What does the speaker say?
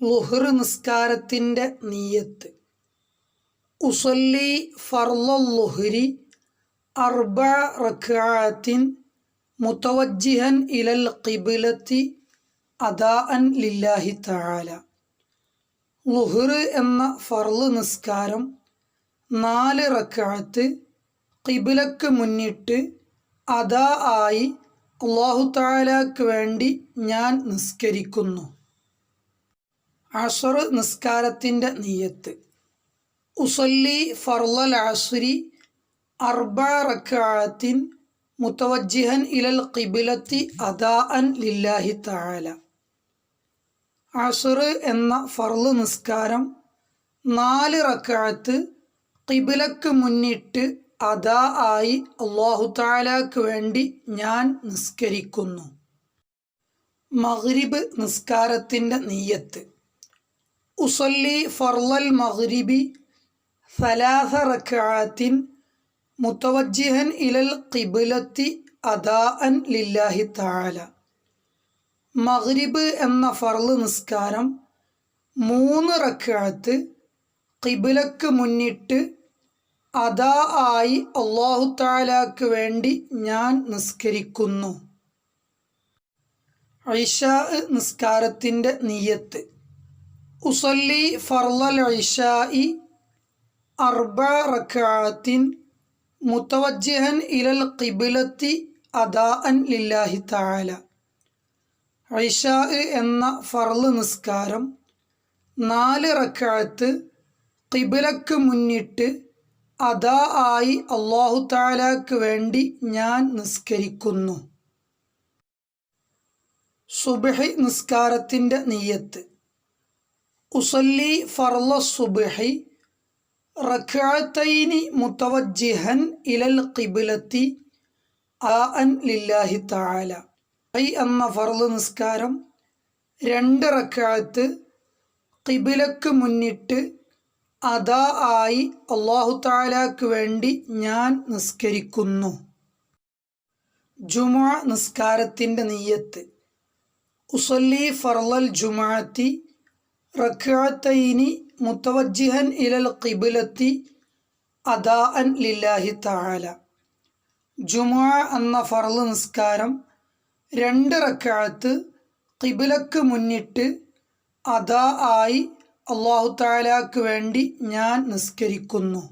ലുഹർ നിസ്കാരത്തിന്റെ നീയത്ത്. ഉസല്ലി ഫർലുഹരി അർബ റഖാത്തിൻ മുത്തവജ്ജിഹൻ ഇലൽ ഖിബിലത്തി അദാഅൻ ലില്ലാഹി താല ലുഹർ എന്ന ഫർൾ നിസ്കാരം നാല് റക്കാത്ത് കിബിലക്ക് മുന്നിട്ട് അദാ ആയി അള്ളാഹു താലാക്ക് വേണ്ടി ഞാൻ നിസ്കരിക്കുന്നു. അസർ നിസ്കാരത്തിന്റെ നീയത്ത്. ഉസല്ലി ഫർലൽ അസുരി അർബ റക്കാത്തിൻ മുത്തവജിഹൻ ഇലൽ കിബിലത്തി അദാ അൻ ലില്ലാഹി താല അസുർ എന്ന ഫർൾ നിസ്കാരം നാല് റക്കാത്ത് കിബിലക്ക് മുന്നിട്ട് അദാ ആയി അള്ളാഹു താലാക്ക് വേണ്ടി ഞാൻ നിസ്കരിക്കുന്നു. മഹ്രിബ് നിസ്കാരത്തിന്റെ നീയത്ത്. ഉസല്ലി ഫർലൽ മഗ്രിബി ഫലാഹ റക്കാത്തിൻ മുത്തവജ്ജിഹൻ ഇലൽ ഖിബിലത്തി അദാഅൻ ലില്ലാഹി താല മഗ്രിബ് എന്ന ഫർൾ നിസ്കാരം മൂന്ന് റക്കാത്ത് കിബിലക്ക് മുന്നിട്ട് അദാ ആയി അള്ളാഹു താലാക്ക് വേണ്ടി ഞാൻ നിസ്കരിക്കുന്നു. ഐഷാ നിസ്കാരത്തിന്റെ നീയത്ത്. ഉസല്ലി ഫർലൽ ഐഷായി അർബ റക്കാത്തിൻ മുത്തവജ്ജിഹൻ ഇലൽ ഖിബിലത്തി അദാഅൻ ലില്ലാഹി താല ഐഷാ എന്ന ഫർൾ നിസ്കാരം നാല് റക്കാത്ത് കിബിലക്ക് മുന്നിട്ട് അദാ ആയി അള്ളാഹു താലാക്ക് വേണ്ടി ഞാൻ നിസ്കരിക്കുന്നു. സുബഹി നിസ്കാരത്തിന്റെ നീയത്ത് ഉസല്ലി ഫർല സുബഹി റഖാത്തൈനി മുത്തവജ്ജിഹൻ ഇലൽ ഖിബിലത്തി ആ അൻ ലില്ലാഹി താല ഐ എന്ന ഫർൾ നിസ്കാരം രണ്ട് റക്കാത്ത് ഖിബിലക്ക് മുന്നിട്ട് അതാ ആയി അള്ളാഹു താലാക്ക് വേണ്ടി ഞാൻ നിസ്കരിക്കുന്നു. ജുമാ നിസ്കാരത്തിന്റെ നീയത്ത് ഉസല്ലി ഫർലൽ ജുമാഅത്തി റക്കാത്തൈനി മുത്തവജ്ജിഹൻ ഇലൽ ഖിബിലത്തി അദാഅൻ ലില്ലാഹി തആല. ജുമാ എന്ന ഫർൾ നിസ്കാരം രണ്ട് റക്കാലത്ത് കിബിലക്ക് മുന്നിട്ട് അദാ ആയി അള്ളാഹു താലാക്ക് വേണ്ടി ഞാൻ നിസ്കരിക്കുന്നു.